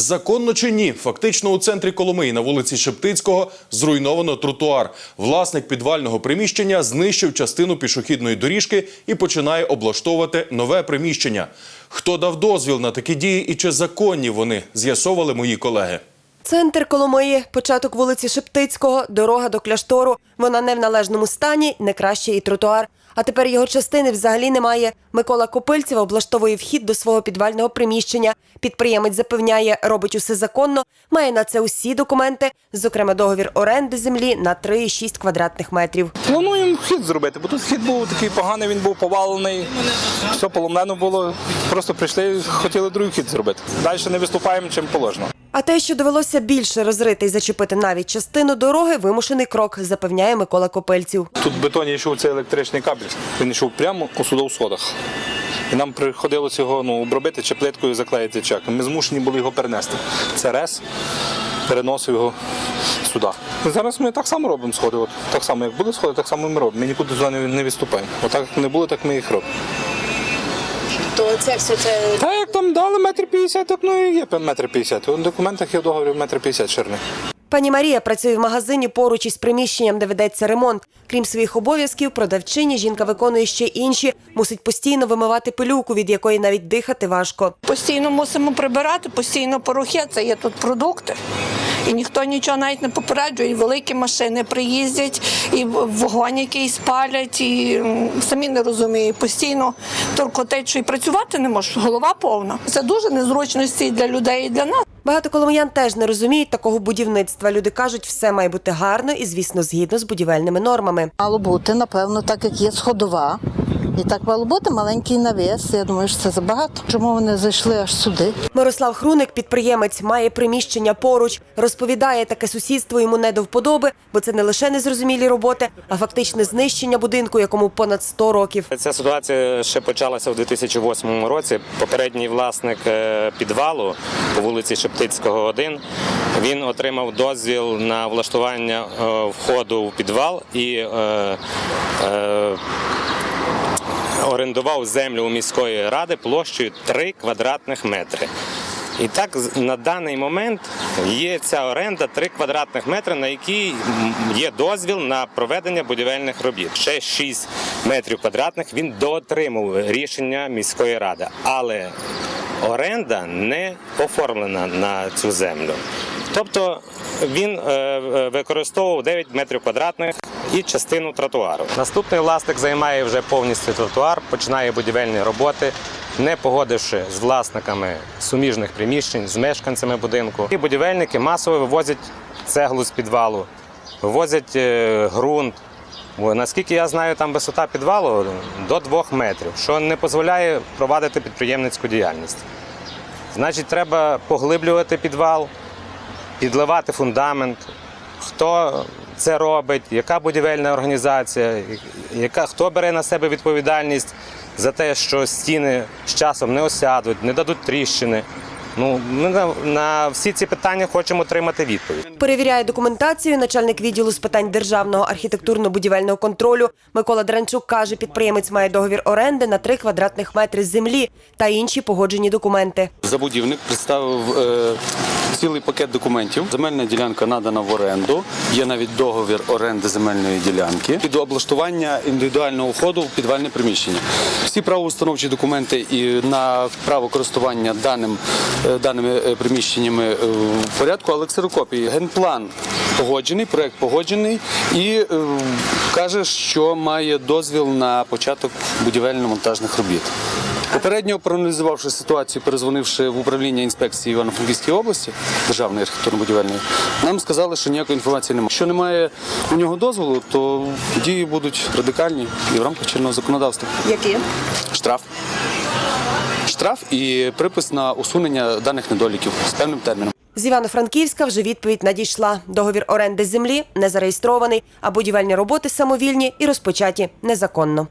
Законно чи ні? Фактично у центрі Коломиї на вулиці Шептицького зруйновано тротуар. Власник підвального приміщення знищив частину пішохідної доріжки і починає облаштовувати нове приміщення. Хто дав дозвіл на такі дії і чи законні вони, з'ясовували мої колеги. Центр Коломиї, початок вулиці Шептицького, дорога до кляштору. Вона не в належному стані, не краще і тротуар. А тепер його частини взагалі немає. Микола Копильцев облаштовує вхід до свого підвального приміщення. Підприємець запевняє, робить усе законно, має на це усі документи, зокрема договір оренди землі на 3,6 квадратних метрів. Плануємо вхід зробити, бо тут вхід був такий поганий, він був повалений, все поломлено було. Просто прийшли, хотіли другий вхід зробити. Далі не виступаємо, чим положено. А те, що довелося більше розрити і зачепити навіть частину дороги, вимушений крок, запевняє Микола Копильців. Тут в бетоні йшов цей електричний кабель, він йшов прямо у сюди сходах. І нам приходилося його ну, обробити чи плиткою заклеїти чек. Ми змушені були його перенести. Це рез переносив його сюди. І зараз ми так само робимо сходи. От, так само, як були сходи, так само ми робимо. Ми нікуди не, не відступаємо. Отак як не було, так ми їх робимо. То це все це Дали метр п'ятдесят, так ну і є метр п'ятдесят. У документах є в договорі метр п'ятдесят ширини. Пані Марія працює в магазині поруч із приміщенням, де ведеться ремонт. Крім своїх обов'язків, продавчині жінка виконує ще інші. Мусить постійно вимивати пилюку, від якої навіть дихати важко. постійно мусимо прибирати, постійно порохи. Це є тут продукти. І ніхто нічого навіть не попереджує. І великі машини приїздять, і вогонь якийсь спалять, і самі не розуміють. Постійно торкотить, що і працювати не можеш, голова повна. Це дуже незручності і для людей, і для нас. Багато коломиян теж не розуміють такого будівництва. Люди кажуть, все має бути гарно і, звісно, згідно з будівельними нормами. Мало бути, напевно, так як є сходова. І так мало бути маленький навіс. Я думаю, що це забагато. Чому вони зайшли аж сюди? Мирослав Хруник, підприємець, має приміщення поруч. Розповідає, таке сусідство йому не до вподоби, бо це не лише незрозумілі роботи, а фактичне знищення будинку, якому понад 100 років. Ця ситуація ще почалася у 2008 році. Попередній власник е, підвалу по вулиці Шептицького, 1, він отримав дозвіл на влаштування е, входу в підвал і е, е, орендував землю у міської ради площею 3 квадратних метри. І так на даний момент є ця оренда 3 квадратних метри, на якій є дозвіл на проведення будівельних робіт. Ще 6 метрів квадратних він доотримав рішення міської ради, але оренда не оформлена на цю землю. Тобто він е, використовував 9 метрів квадратних і частину тротуару. Наступний власник займає вже повністю тротуар, починає будівельні роботи, не погодивши з власниками суміжних приміщень, з мешканцями будинку. І будівельники масово вивозять цеглу з підвалу, вивозять е, ґрунт. Наскільки я знаю, там висота підвалу до 2 метрів, що не дозволяє провадити підприємницьку діяльність. Значить, треба поглиблювати підвал, підливати фундамент. Хто це робить, яка будівельна організація, яка, хто бере на себе відповідальність за те, що стіни з часом не осядуть, не дадуть тріщини. Ну, ми на, на всі ці питання хочемо отримати відповідь. Перевіряє документацію начальник відділу з питань державного архітектурно-будівельного контролю Микола Дранчук каже, підприємець має договір оренди на 3 квадратних метри землі та інші погоджені документи. Забудівник представив е, цілий пакет документів. Земельна ділянка надана в оренду. Є навіть договір оренди земельної ділянки під облаштування індивідуального входу в підвальне приміщення. Всі правоустановчі документи і на право користування даним, е, даними е, приміщеннями е, в порядку, але ксерокопії. Генплан погоджений, проект погоджений і каже, що має дозвіл на початок будівельно-монтажних робіт. Попередньо проаналізувавши ситуацію, перезвонивши в управління інспекції Івано-Франківської області державної архітектурно-будівельної, нам сказали, що ніякої інформації немає. Якщо немає у нього дозволу, то дії будуть радикальні і в рамках чинного законодавства. Які? Штраф. Штраф і припис на усунення даних недоліків з певним терміном. З Івано-Франківська вже відповідь надійшла. Договір оренди землі не зареєстрований, а будівельні роботи самовільні і розпочаті незаконно.